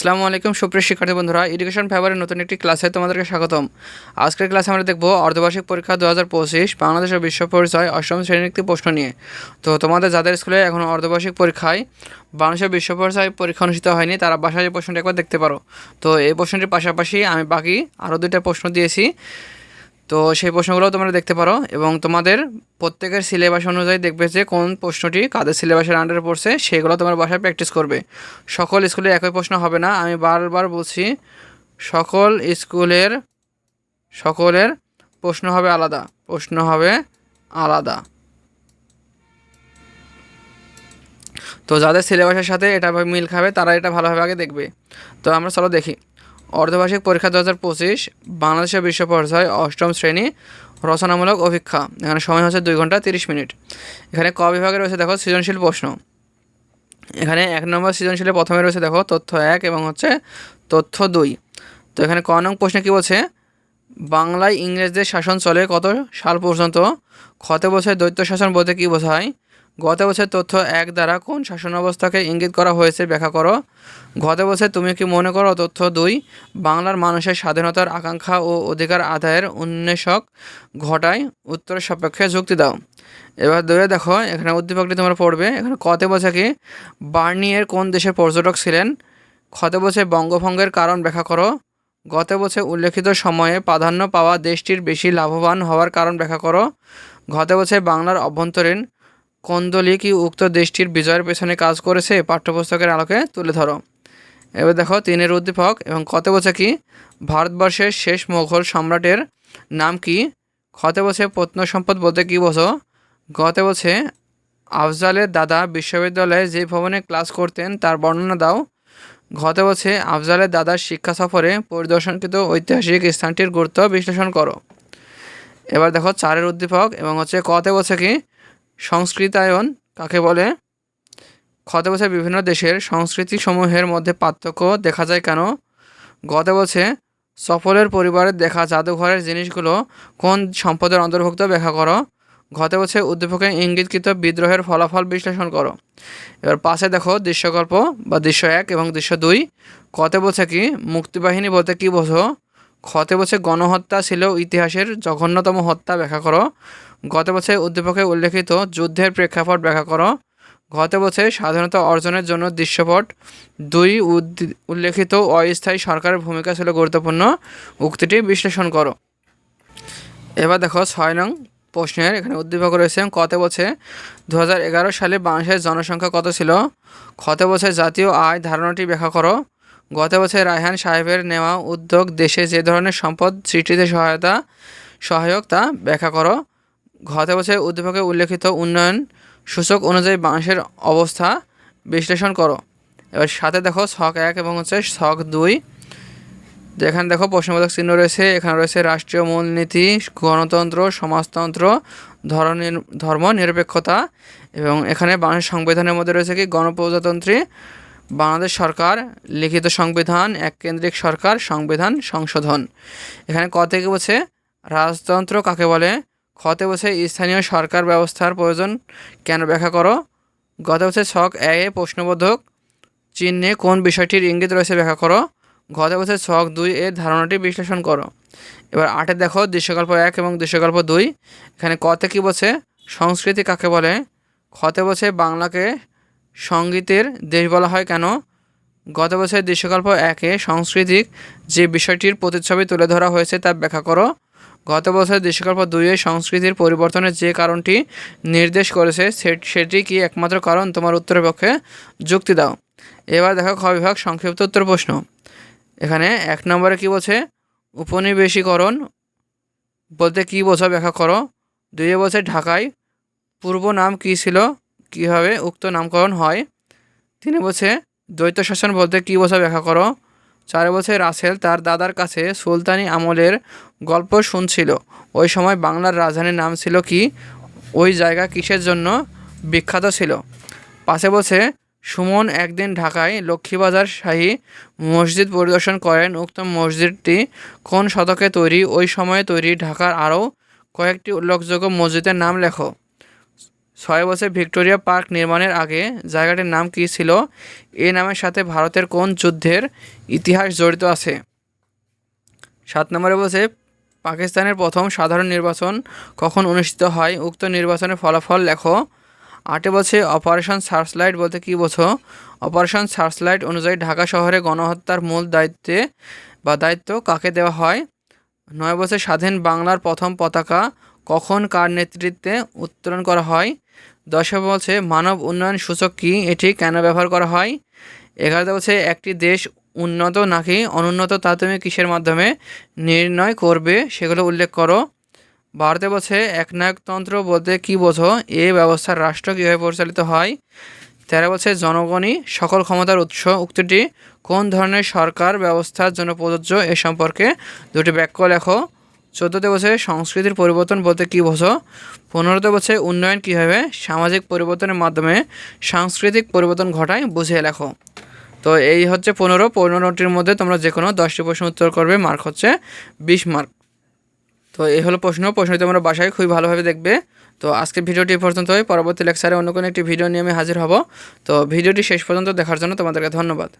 আসসালামু আলাইকুম, সুপ্রিয় শিক্ষার্থী বন্ধুরা। এডুকেশন ফেভারের নতুন একটি ক্লাসে তোমাদেরকে স্বাগতম। আজকের ক্লাসে আমরা দেখব অর্ধবার্ষিক পরীক্ষা দু হাজার পঁচিশ বাংলাদেশের বিশ্ব পরিচয়, অষ্টম শ্রেণির একটি প্রশ্ন নিয়ে। তো তোমাদের যাদের স্কুলে এখন অর্ধবার্ষিক পরীক্ষায় বাংলাদেশের বিশ্ব পরিচয় পরীক্ষা অনুষ্ঠিত হয়নি, তারা বাসায় এই প্রশ্নটি একবার দেখতে পারো। তো এই প্রশ্নটির পাশাপাশি আমি বাকি আরও দুইটা প্রশ্ন দিয়েছি। তো সেই প্রশ্নগুলো তোমরা দেখতে পারো এবং তোমাদের প্রত্যেকের সিলেবাস অনুযায়ী দেখবে যে কোন প্রশ্নটি কাদের সিলেবাসের আন্ডারে পড়ছে, সেগুলো তোমার বাসায় প্র্যাকটিস করবে। সকল স্কুলে একই প্রশ্ন হবে না, আমি বারবার বলছি, সকল স্কুলের সকলের প্রশ্ন হবে আলাদা, প্রশ্ন হবে আলাদা। তো যাদের সিলেবাসের সাথে এটা মিল খাবে, তারা এটা ভালোভাবে আগে দেখবে। তো আমরা চলো দেখি। অর্ধবার্ষিক পরীক্ষা দু হাজার পঁচিশ, বাংলাদেশের বিশ্ব পর্যায়, অষ্টম শ্রেণি, রচনামূলক অভিক্ষা এখানে সময় হচ্ছে দুই ঘণ্টা তিরিশ মিনিট। এখানে ক বিভাগে রয়েছে দেখো সৃজনশীল প্রশ্ন। এখানে এক নম্বর সৃজনশীলে প্রথমে রয়েছে দেখো তথ্য এক এবং হচ্ছে তথ্য দুই। তো এখানে ক নং প্রশ্নে কী বলছে? বাংলায় ইংরেজদের শাসন চলে কত সাল পর্যন্ত? ক্ষতে বছর দৈত্য শাসন বলতে কী বোঝায়? গত বছর তথ্য এক দ্বারা কোন শাসন অবস্থাকে ইঙ্গিত করা হয়েছে ব্যাখ্যা করো। গত বছর তুমি কি মনে করো, তথ্য দুই, বাংলার মানুষের স্বাধীনতার আকাঙ্ক্ষা ও অধিকার আদায়ের উন্মেষক ঘটায়, উত্তর সাপেক্ষে যুক্তি দাও। এবার দূরে দেখো, এখানে উদ্দীপকটি তোমরা পড়বে। এখানে কত বছর কি, বার্নিয়ের কোন দেশের পর্যটক ছিলেন? ক্ষতে বছর বঙ্গভঙ্গের কারণ ব্যাখ্যা করো। গত বছর উল্লেখিত সময়ে প্রাধান্য পাওয়া দেশটির বেশি লাভবান হওয়ার কারণ ব্যাখ্যা করো। গত বছর বাংলার অভ্যন্তরীণ কন্দলি কি উক্ত দেশটির বিজয়ের পেছনে কাজ করেছে পাঠ্যপুস্তকের আলোকে তুলে ধরো। এবার দেখো, তিনের উদ্দীপক এবং কত বছর কি? ভারতবর্ষের শেষ মোঘল সম্রাটের নাম কি? কত বছর প্রত্ন সম্পদ বলতে কী বোঝো? গত বছর আফজালের দাদা বিশ্ববিদ্যালয়ে যে ভবনে ক্লাস করতেন তার বর্ণনা দাও। গত বছর আফজালের দাদার শিক্ষা সফরে পরিদর্শনকৃত ঐতিহাসিক স্থানটির গুরুত্ব বিশ্লেষণ করো। এবার দেখো, চারের উদ্দীপক এবং হচ্ছে কত বছর কি? সংস্কৃতায়ন কাকে বলে? ক্ষত বছর বিভিন্ন দেশের সংস্কৃতি সমূহের মধ্যে পার্থক্য দেখা যায় কেন? গত বছর সফলের পরিবারের দেখা জাদুঘরের জিনিসগুলো কোন সম্পদের অন্তর্ভুক্ত ব্যাখ্যা করো। গত বছর উদ্দীপকে ইঙ্গিতকৃত বিদ্রোহের ফলাফল বিশ্লেষণ করো। এবার পাশে দেখো দৃশ্যকল্প বা দৃশ্য এক এবং দৃশ্য দুই। কত বছর কি মুক্তিবাহিনী বলতে কী বোঝো? ক্ষতে বছর গণহত্যা ছিল ইতিহাসের জঘন্যতম হত্যা, ব্যাখ্যা করো। গত বছর উদ্দীপকে উল্লেখিত যুদ্ধের প্রেক্ষাপট ব্যাখ্যা করো। গত বছর স্বাধীনতা অর্জনের জন্য দৃশ্যপট দুই উল্লেখিত অস্থায়ী সরকারের ভূমিকা ছিল গুরুত্বপূর্ণ। উক্তিটি বিশ্লেষণ করো। এবার দেখো ছয় নং প্রশ্নের, এখানে উদ্দীপক রয়েছে, কত বছর দু হাজার এগারো সালে বাংলাদেশের জনসংখ্যা কত ছিল? কত বছর জাতীয় আয় ধারণাটি ব্যাখ্যা করো। গত বছর রায়হান সাহেবের নেওয়া উদ্যোগ দেশে যে ধরনের সম্পদ সৃষ্টিতে সহায়তা, সহায়ক তা ব্যাখ্যা করো। গত বছর উদ্দীপকে উল্লেখিত উন্নয়ন সূচক অনুযায়ী বাংলাদেশের অবস্থা বিশ্লেষণ করো। এবার সাথে দেখো ছক এক এবং হচ্ছে ছক দুই। যেখানে দেখো প্রশ্নবোধক চিহ্ন রয়েছে, এখানে রয়েছে রাষ্ট্রীয় মূলনীতি, গণতন্ত্র, সমাজতন্ত্র ধর্ম নিরপেক্ষতা এবং এখানে বাংলাদেশ সংবিধানের মধ্যে রয়েছে কি গণপ্রজাতন্ত্রী বাংলাদেশ সরকার, লিখিত সংবিধান, এক কেন্দ্রিক সরকার, সংবিধান, সংশোধন। এখানে ক থেকে বলছে, রাজতন্ত্র কাকে বলে? খতে বসে স্থানীয় সরকার ব্যবস্থার প্রয়োজন কেন ব্যাখ্যা করো? গত বছর ছক এ প্রশ্নবোধক চিহ্নে কোন বিষয়টির ইঙ্গিত রয়েছে ব্যাখ্যা করো। গত বছর ছক দুই এর ধারণাটি বিশ্লেষণ করো। এবার আটে দেখো, দৃশ্যকল্প এক এবং দৃশ্যকল্প দুই। এখানে কতে কী বলছে? সংস্কৃতি কাকে বলে? ক্ষতে বছর বাংলাকে সঙ্গীতের দেশ বলা হয় কেন? গত বছরের দৃশ্যকল্প একে সাংস্কৃতিক যে বিষয়টির প্রতিচ্ছবি তুলে ধরা হয়েছে তা ব্যাখ্যা করো। গত বছর দৃশ্যকল্প দুইয়ে সংস্কৃতির পরিবর্তনের যে কারণটি নির্দেশ করেছে সেটি কি একমাত্র কারণ? তোমার উত্তরের পক্ষে যুক্তি দাও। এবার দেখো খ বিভাগ সংক্ষিপ্ত উত্তর প্রশ্ন। এখানে এক নম্বরে কি বলছে? উপনিবেশীকরণ বলতে কি বোঝা ব্যাখ্যা করো। দুই বছর ঢাকায় পূর্ব নাম কী ছিল? কীভাবে উক্ত নামকরণ হয়? তিনি বলছে দ্বৈত শাসন বলতে কী বোঝা ব্যাখ্যা করো? চার বছর রাসেল তার দাদার কাছে সুলতানি আমলের গল্প শুনছিল। ওই সময় বাংলার রাজধানীর নাম ছিল কি? ওই জায়গা কিসের জন্য বিখ্যাত ছিল? পাশে বসে সুমন একদিন ঢাকায় লক্ষ্মীবাজার শাহী মসজিদ পরিদর্শন করেন। উক্ত মসজিদটি কোন শতকে তৈরি? ওই সময়ে তৈরি ঢাকার আরও কয়েকটি উল্লেখযোগ্য মসজিদের নাম লেখো। ছয় বছর ভিক্টোরিয়া পার্ক নির্মাণের আগে জায়গাটির নাম কী ছিল? এ নামের সাথে ভারতের কোন যুদ্ধের ইতিহাস জড়িত আছে? সাত নম্বরে বলছে, পাকিস্তানের প্রথম সাধারণ নির্বাচন কখন অনুষ্ঠিত হয়? উক্ত নির্বাচনের ফলাফল লেখো। আটে বলছে, অপারেশন সার্চলাইট বলতে কী বোঝো? অপারেশন সার্চলাইট অনুযায়ী ঢাকা শহরে গণহত্যার মূল দায়িত্বে বা দায়িত্ব কাকে দেওয়া হয়? নয় বছর স্বাধীন বাংলার প্রথম পতাকা কখন কার নেতৃত্বে উত্তোলন করা হয়? দশে বলছে, মানব উন্নয়ন সূচক কী? এটি কেন ব্যবহার করা হয়? এগারোতে বলছে, একটি দেশ উন্নত নাকি অনুন্নত তা তুমি কিসের মাধ্যমে নির্ণয় করবে সেগুলো উল্লেখ করো। ভারতে বলছে, একনায়কতন্ত্র বলতে কী বোঝো? এ ব্যবস্থার রাষ্ট্র কীভাবে পরিচালিত হয়? তেরো বছর জনগণই সকল ক্ষমতার উৎস। উক্তিটি, কোন ধরনের সরকার ব্যবস্থার জন্য প্রযোজ্য এ সম্পর্কে দুটি বাক্য লেখো। চোদ্দোতে বছরে সংস্কৃতির পরিবর্তন বলতে কী বোঝো? পনেরোতে বছরে উন্নয়ন কীভাবে? সামাজিক পরিবর্তনের মাধ্যমে সাংস্কৃতিক পরিবর্তন ঘটায় বুঝিয়ে লেখো। তো এই হচ্ছে পনেরো। পনেরোটির মধ্যে তোমরা যে কোনো দশটি প্রশ্ন উত্তর করবে, মার্ক হচ্ছে বিশ মার্ক। তো এই হলো প্রশ্ন। প্রশ্নটি তোমরা বাসায় খুবই ভালোভাবে দেখবে। তো আজকের ভিডিওটি এই পর্যন্তই। পরবর্তী লেকচারে অন্য কোনো একটি ভিডিও নিয়ে আমি হাজির হব। তো ভিডিওটি শেষ পর্যন্ত দেখার জন্য তোমাদেরকে ধন্যবাদ।